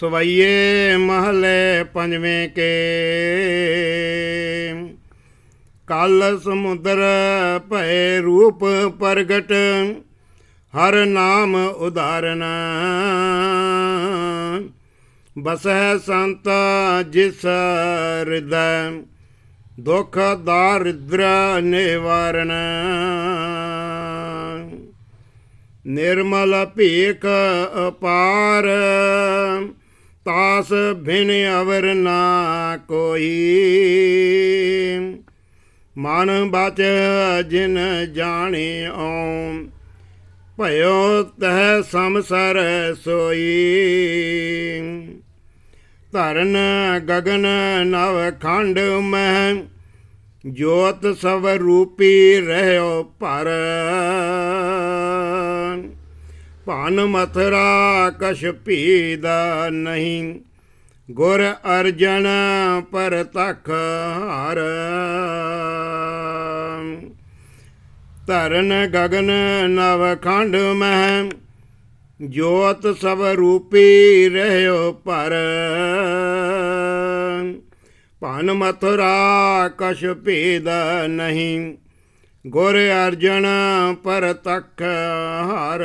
ਸਵਈਏ ਮਹਲੇ ਪੰਜਵੇਂ ਕੇ। ਕਲ ਸਮੁੰਦਰ ਭਏ ਰੂਪ ਪ੍ਰਗਟ, ਹਰ ਨਾਮ ਉਦਾਰਨ। ਬਸਹਿ ਸੰਤ ਜਿਸ ਹਿਰਦੈ, ਦੁਖ ਦਾਰਿਦ੍ਰ ਨਿਵਾਰਨ। ਨਿਰਮਲ ਭੀਖ ਅਪਾਰ। ਤਾਸ ਬਿਨ ਅਵਰ ਨਾ ਕੋਈ। ਮਨ ਬਚ ਜਿਨ ਜਾਣਿਓ ਭਇਓ ਤਹ ਸੰਸਰ ਸੋਈ। ਧਰਨ ਗਗਨ ਨਵ ਖੰਡ ਮਹਿ, ਜੋਤ ਸਭ ਰੂਪੀ ਰਹਿਓ ਪਰ ਭਾਨ ਮਥਰਾ ਕਛ ਪੀਦਾ ਨਹੀਂ ਗੁਰ ਅਰਜਨ ਪਰ ਤਖ ਹਰ। ਧਰਨ ਗਗਨ ਨਵ ਖੰਡ ਮਹਿ, ਜੋਤ ਸਭ ਰੂਪੀ ਰਹਿਓ ਪਰ। ਭਨ ਮਥੁਰਾ ਕਛ ਭੇਦ ਨਹੀਂ, ਗੁਰ ਅਰਜਨ ਪਰ ਤਖ ਹਰ।